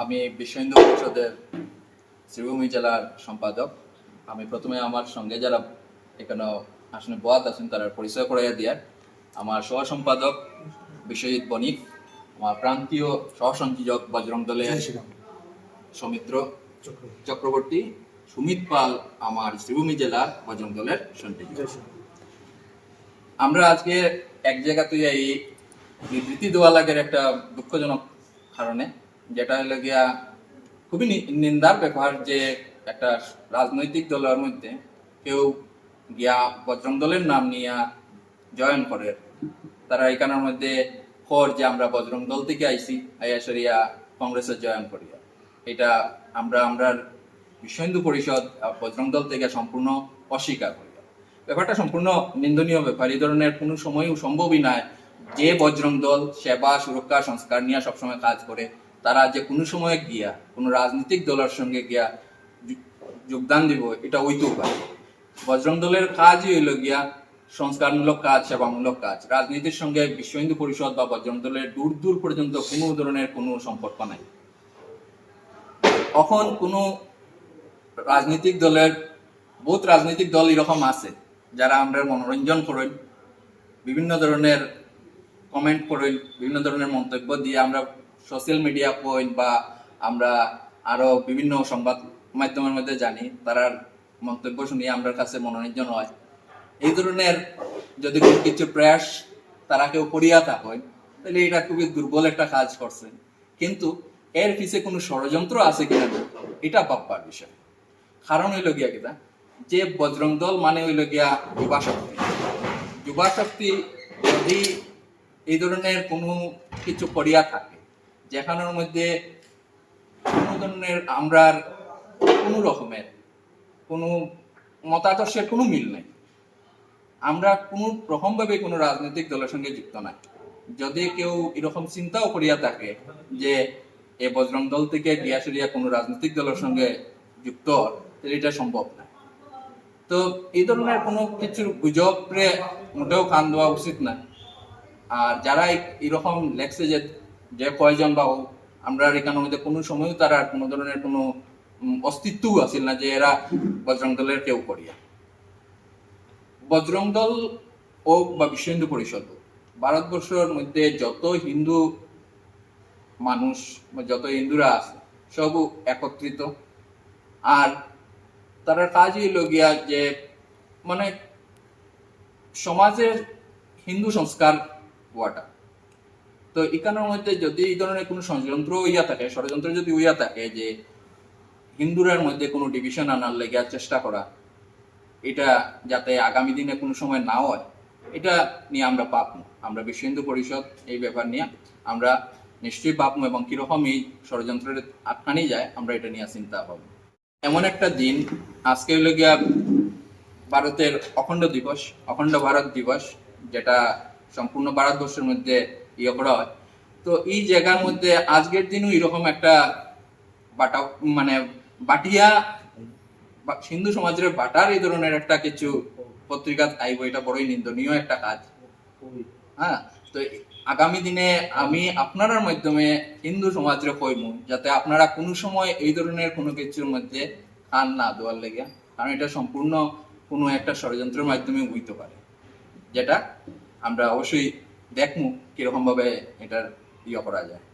আমি বিশ্ব হিন্দু পরিষদের শ্রীভূমি জেলার সম্পাদক। আমি প্রথমে আমার সঙ্গে যারা এখানে আসলে বোয়াত আছেন তারা পরিচয় করাইয়া দিয়ার। আমার সহ সম্পাদক বিশ্বজিৎ বণিক আমার প্রান্তীয় সহ সংযোজক বজরং দলের সৌমিত্র চক্রবর্তী। সুমিত পাল আমার শ্রীভূমি জেলা বজরং দলের সঞ্চালক। আমরা আজকে এক জায়গাতে এই বিবৃতি দেওয়া লাগের একটা দুঃখজনক কারণে, যেটা হলো গিয়া খুবই নিন্দার ব্যাপার যে একটা রাজনৈতিক দলের মধ্যে কেউ গিয়া বজরং দলের নাম নিয়ে জয়েন করে। তারা এখানের মধ্যে খর যে আমরা বজরং দল থেকে আইসি আইয়া সরিয়া কংগ্রেসের জয়েন করিয়া। এটা আমরা আমরা বিশ্ব হিন্দু পরিষদ বজরং দল থেকে সম্পূর্ণ অস্বীকার করি ব্যাপারটা সম্পূর্ণ নিন্দনীয় ব্যাপার। এই ধরনের কোনো সময়ও সম্ভবই নয় যে বজরং দল সেবা, সুরক্ষা, সংস্কার নিয়ে সবসময় কাজ করে, তারা যে কোনো সময় গিয়া, কোনো রাজনৈতিক দলের সঙ্গে গিয়া যোগদান দিব, এটা ওইতেও পারে বজরং দলের কাজই হইল গিয়া সংস্কারমূলক কাজ, সেবামূলক কাজ। রাজনীতির সঙ্গে বিশ্ব হিন্দু পরিষদ বা বজরং দলের দূর দূর পর্যন্ত কোনো ধরনের কোনো সম্পর্ক নাই। তখন কোনো রাজনৈতিক দলের, বহুত রাজনৈতিক দল এরকম আছে, যারা আমরা মনোরঞ্জন করেন, বিভিন্ন ধরনের কমেন্ট করেন বিভিন্ন ধরনের মন্তব্য দিয়ে আমরা সোশ্যাল মিডিয়া পয়েন্ট বা আমরা আরও বিভিন্ন সংবাদ মাধ্যমের মধ্যে জানি তারার মন্তব্য শুনিয়ে আমরা কাছে মনোরঞ্জন হয় এই ধরনের যদি কিছু প্রয়াস তারা কেউ করিয়া থাকেন, তাহলে এটা খুবই দুর্বল একটা কাজ করছেন কিন্তু এর পিছে কোনো ষড়যন্ত্র আছে কিনা এটা ভাববার বিষয়। কারণ হইল গিয়া কিনা যে বজরং দল মানে হইল গিয়া যুবা শক্তি। যুবা শক্তি যদি এই ধরনের কোনো কিছু করিয়া থাকে, যেখানের মধ্যে কোনো ধরনের আমরা কোনো রকমের কোনো মতাদর্শের কোনো মিল নেই। আমরা কোনো রকমভাবে কোনো রাজনৈতিক দলের সঙ্গে যুক্ত নাই। যদি কেউ এরকম চিন্তাও করিয়া থাকে যে এ বজরং দল থেকে গিয়া সরিয়া কোনো রাজনৈতিক দলের সঙ্গে যুক্ত, তাহলে এটা সম্ভব না। তো এই ধরনের কোনো কিছুর গুজবরে মোটেও কান দেওয়া উচিত না। আর যারা এরকম লেখছে যে যে কয়জন বা আমরা এখানের মধ্যে কোনো সময়ও তারা কোনো ধরনের কোনো উম, অস্তিত্বও আছিল না যে এরা বজরং দলের কেউ করিয়া। বজরং দল ও বা বিশ্ব হিন্দু পরিষদ ভারতবর্ষের মধ্যে যত হিন্দু মানুষ বা যত হিন্দুরা আছে সব একত্রিত। আর তারা কাজই হইল গিয়া যে মানে সমাজের হিন্দু সংস্কার হওয়াটা তো এখানের মধ্যে যদি এই ধরনের কোনো ষড়যন্ত্র হইয়া থাকে ষড়যন্ত্র যদি হইয়া থাকে যে হিন্দুরের মধ্যে কোনো ডিভিশন আনার লেগে চেষ্টা করা, এটা যাতে আগামী দিনে কোনো সময় না হয়, এটা নিয়ে আমরা পাবো আমরা বিশ্ব হিন্দু পরিষদ এই ব্যাপার নিয়ে আমরা নিশ্চয়ই পাবো এবং কীরকম এই ষড়যন্ত্রের আটকানি যায়, আমরা এটা নিয়ে চিন্তা পাবো এমন একটা দিন, আজকে হলো গিয়া ভারতের অখণ্ড দিবস, অখণ্ড ভারত দিবস, যেটা সম্পূর্ণ ভারতবর্ষের মধ্যে ইয়ে করা হয়। তো এই জায়গার মধ্যে আজকের দিনও এরকম একটা বাটা মানে বাটিয়া হিন্দু সমাজের বাটার এই ধরনের একটা কিছু পত্রিকা আইব এটা বড়ই নিন্দনীয় একটা কাজ। হ্যাঁ তো আগামী দিনে আমি আপনার মাধ্যমে হিন্দু সমাজের কইমু, যাতে আপনারা কোনো সময় এই ধরনের কোনো কিছুর মধ্যে কান না দেওয়ার লেগে, কারণ এটা সম্পূর্ণ কোনো একটা ষড়যন্ত্রের মাধ্যমে হইতে পারে। যেটা আমরা অবশ্যই দেখমু কীরকম ভাবে এটার ইয়ে করা যায়।